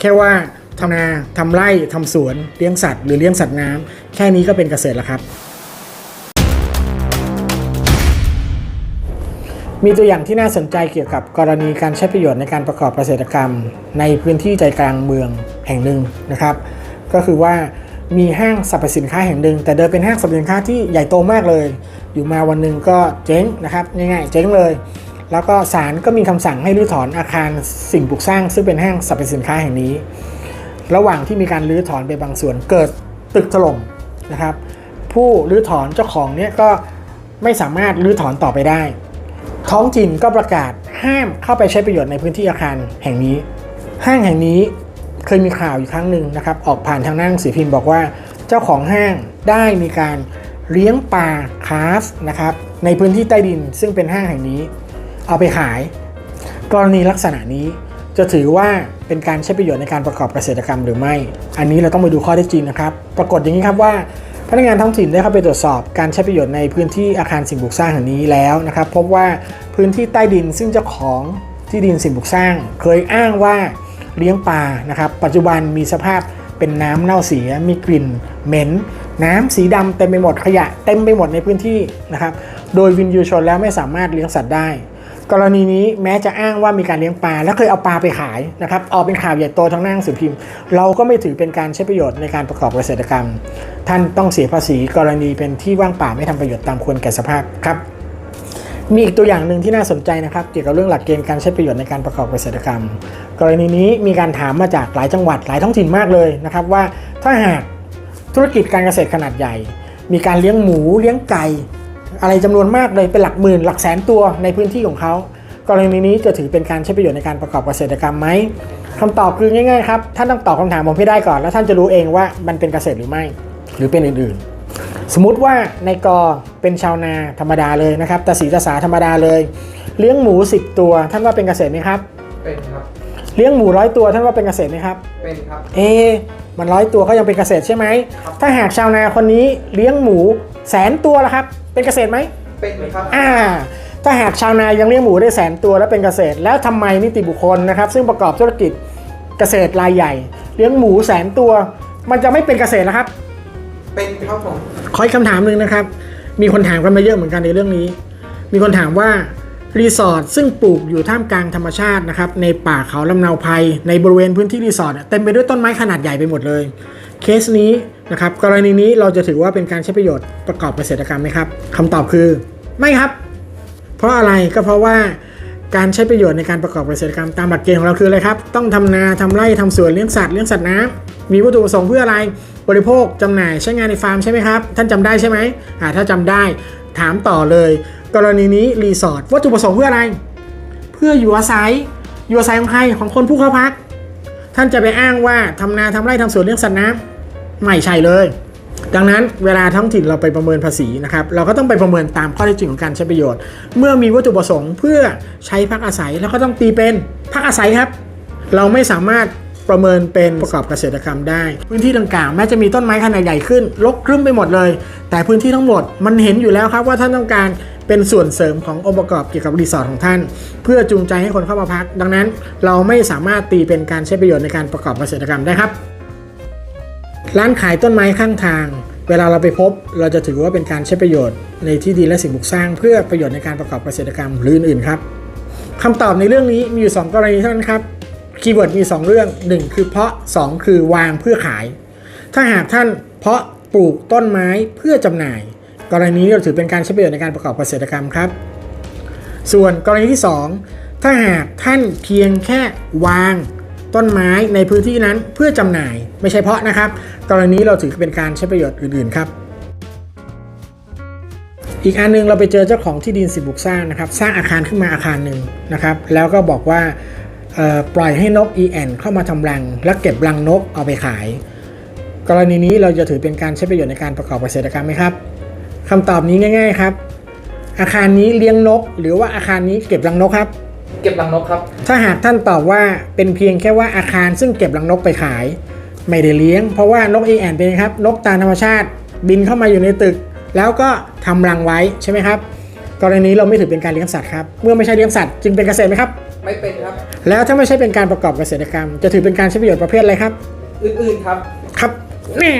แค่ว่าทำนาทำไร่ทำสวนเลี้ยงสัตว์หรือเลี้ยงสัตว์น้ำแค่นี้ก็เป็นเกษตรแล้วครับ มีตัวอย่างที่น่าสนใจเกี่ยวกับกรณีการใช้ประโยชน์ในการประกอบเกษตรกรรม ในพื้นที่ใจกลางเมืองแห่งหนึ่งนะครับ ก็คือว่ามีห้างสรรพสินค้าแห่งหนึ่งแต่เดิมเป็นห้างสรรพสินค้าที่ใหญ่โตมากเลย อยู่มาวันหนึ่งก็เจ๊งนะครับง่ายๆเจ๊งเลย แล้วก็ศาลก็มีคำสั่งให้รื้อถอนอาคารสิ่งปลูกสร้าง ซึ่งเป็นห้างสรรพสินค้าแห่งนี้ ระหว่างที่มีการรื้อถอนไปบางส่วนเกิดตึกถล่มนะครับ ผู้รื้อถอนเจ้าของเนี่ยก็ไม่สามารถรื้อถอนต่อไปได้ ท้องถิ่นก็ประกาศห้ามเข้าไปใช้ประโยชน์ในพื้นที่อาคารแห่งนี้ ห้างแห่งนี้เคยมีข่าวอยู่ครั้งหนึ่งนะครับ ออกผ่านทางหนั่งสือพิมพ์บอกว่าเจ้าของห้างได้มีการเลี้ยงปลาคาร์ฟนะครับในพื้นที่ใต้ดินซึ่งเป็นห้างแห่งนี้ เอาไปขาย กรณีลักษณะนี้จะถือว่าเป็นการใช้ประโยชน์ในการประกอบเกษตรกรรมหรือไม่ อันนี้เราต้องไปดูข้อเท็จจริงนะครับ ปรากฏอย่างนี้ครับว่า พนักงานท้องถิ่นได้เข้าไปตรวจสอบการใช้ประโยชน์ในพื้นที่อาคารสิ่งปลูกสร้างแห่งนี้แล้วนะครับ พบว่าพื้นที่ใต้ดินซึ่งเจ้าของที่ดินสิ่งปลูกสร้าง เคยอ้างว่าเลี้ยงปลานะครับ ปัจจุบันมีสภาพเป็นน้ำเน่าเสีย มีกลิ่นเหม็น น้ำสีดำเต็มไปหมดขยะเต็มไปหมดในพื้นที่นะครับ โดยวินยูชนแล้วไม่สามารถเลี้ยงสัตว์ได้ กรณีนี้แม้จะอ้างว่ามีการเลี้ยงปลา แล้วเคยเอาปลาไปขายนะครับออกเป็นข่าวใหญ่โตทั้งหน้าหนังสือพิมพ์ เราก็ไม่ถือเป็นการใช้ประโยชน์ในการประกอบเกษตรกรรม ท่านต้องเสียภาษีกรณีเป็นที่ว่างเปล่าไม่ทำประโยชน์ตามควรแก่สภาพครับมีอีกตัวอย่างหนึ่งที่น่าสนใจนะครับ เกี่ยวกับเรื่องหลักเกณฑ์การใช้ประโยชน์ในการประกอบเกษตรกรรม กรณีนี้มีการถามมาจากหลายจังหวัดหลายท้องถิ่นมากเลยนะครับว่าถ้าหากธุรกิจการเกษตรขนาดใหญ่ มีการเลี้ยงหมูเลี้ยงไก่ อะไรจำนวนมากเลยเป็นหลักหมื่นหลักแสนตัวในพื้นที่ของเขากรณีนี้จะถือเป็นการใช้ประโยชน์ในการประกอบเกษตรกรรมไหมคำตอบคือง่ายๆครับท่านต้องตอบคำถามผมให้ได้ก่อน แล้วท่านจะรู้เองว่ามันเป็นเกษตรหรือไม่ หรือเป็นอื่นๆ สมมุติว่าในกอเป็นชาวนาธรรมดาเลยนะครับตาสีตาสาธรรมดาเลย เลี้ยงหมู 10 ตัว ท่านว่าเป็นเกษตรไหมครับเป็นครับเลี้ยงหมูร้อยตัวท่านว่าเป็นเกษตรไหมครับเป็นครับเอ๊ะมันร้อยตัวก็ยังเป็นเกษตรใช่ไหมถ้าหากชาวนาคนนี้เลี้ยงหมู แสนตัวแล้วครับ เป็นเกษตรไหมเป็นครับอ่าถ้าหากชาวนายังเลี้ยงหมูได้แสนตัวแล้วเป็นเกษตร แล้วทำไมนิติบุคคลนะครับ ซึ่งประกอบธุรกิจเกษตรรายใหญ่ เลี้ยงหมูแสนตัว มันจะไม่เป็นเกษตรแล้วครับ เป็นครับผมขออีกคำถามหนึ่งนะครับ มีคนถามกันมาเยอะเหมือนกันในเรื่องนี้ มีคนถามว่ารีสอร์ทซึ่งปลูกอยู่ท่ามกลางธรรมชาตินะครับในป่าเขาลำเนาไพรในบริเวณพื้นที่รีสอร์ทเนี่ยเต็มไปด้วยต้นไม้ขนาดใหญ่ไปหมดเลย เคสนี้ นะครับกรณีนี้เราจะถือว่าเป็นการใช้ประโยชน์ประกอบเกษตรกรรมไหมครับคำตอบคือไม่ครับ เพราะอะไรก็เพราะว่าการใช้ประโยชน์ในการประกอบเกษตรกรรมตามหลักเกณฑ์ของเราคืออะไรครับ ต้องทำนาทำไร่ทำสวนเลี้ยงสัตว์เลี้ยงสัตว์น้ำมีวัตถุประสงค์เพื่ออะไรบริโภคจำหน่ายใช้งานในฟาร์มใช่ไหมครับท่านจำได้ใช่ไหมอ่าถ้าจำได้ถามต่อเลย กรณีนี้รีสอร์ทวัตถุประสงค์เพื่ออะไร เพื่ออยู่อาศัยอยู่อาศัยของใครของคนผู้เข้าพัก ท่านจะไปอ้างว่าทำนาทำไร่ทำสวนเลี้ยงสัตว์น้ำ ไม่ใช่เลย ดังนั้นเวลาท้องถิ่นเราไปประเมินภาษีนะครับ เราก็ต้องไปประเมินตามข้อเท็จจริงของการใช้ประโยชน์ เมื่อมีวัตถุประสงค์เพื่อใช้พักอาศัยแล้วก็ต้องตีเป็นพักอาศัยครับ เราไม่สามารถประเมินเป็นประกอบเกษตรกรรมได้ พื้นที่ดังกล่าวแม้จะมีต้นไม้ขนาดใหญ่ขึ้นรกครึ้มไปหมดเลย แต่พื้นที่ทั้งหมดมันเห็นอยู่แล้วครับว่าท่านต้องการเป็นส่วนเสริมขององค์ประกอบเกี่ยวกับรีสอร์ทของท่าน เพื่อจูงใจให้คนเข้ามาพัก ดังนั้นเราไม่สามารถตีเป็นการใช้ประโยชน์ในการประกอบเกษตรกรรมได้ครับ ร้านขายต้นไม้ข้างทาง เวลาเราไปพบ เราจะถือว่าเป็นการใช้ประโยชน์ในที่ดินและสิ่งปลูกสร้าง เพื่อประโยชน์ในการประกอบเกษตรกรรมหรืออื่นๆครับคำตอบในเรื่องนี้มีอยู่ 2 กรณีเท่านั้นครับคีย์เวิร์ดมี 2 เรื่อง 1 คือเพาะ 2 คือวางเพื่อขาย ถ้าหากท่านเพาะปลูกต้นไม้เพื่อจำหน่าย กรณีนี้เราถือเป็นการใช้ประโยชน์ในการประกอบเกษตรกรรมครับ ส่วนกรณีที่ 2 ถ้าหากท่านเพียงแค่วาง ต้นไม้ในพื้นที่นั้นเพื่อจำหน่าย ไม่ใช่เพาะนะครับ กรณีนี้เราถือเป็นการใช้ประโยชน์อื่น ๆ ครับ อีกอันหนึงเราไปเจอเจ้าของที่ดินสิบบุกสร้างนะครับ สร้างอาคารขึ้นมาอาคารหนึ่งนะครับ แล้วก็บอกว่าปล่อยให้นก EN เข้ามาทำรัง และเก็บรังนกเอาไปขาย กรณีนี้เราจะถือเป็นการใช้ประโยชน์ในการประกอบเกษตรกรรมไหมครับคำตอบนี้ง่าย ๆ ครับ อาคารนี้เลี้ยงนก หรือว่าอาคารนี้เก็บรังนกครับ เก็บรังนกครับ ถ้าหากท่านตอบว่าเป็นเพียงแค่ว่าอาคารซึ่งเก็บรังนกไปขาย ไม่ได้เลี้ยง เพราะว่านกเอแอนเป็นไงครับ นกตามธรรมชาติ บินเข้ามาอยู่ในตึก แล้วก็ทำรังไว้ใช่ไหมครับ กรณีเราไม่ถือเป็นการเลี้ยงสัตว์ครับ เมื่อไม่ใช่เลี้ยงสัตว์จึงเป็นเกษตรไหมครับ ไม่เป็นครับ แล้วถ้าไม่ใช่เป็นการประกอบเกษตรกรรม จะถือเป็นการใช้ประโยชน์ประเภทอะไรครับ อื่นๆครับ ครับแน่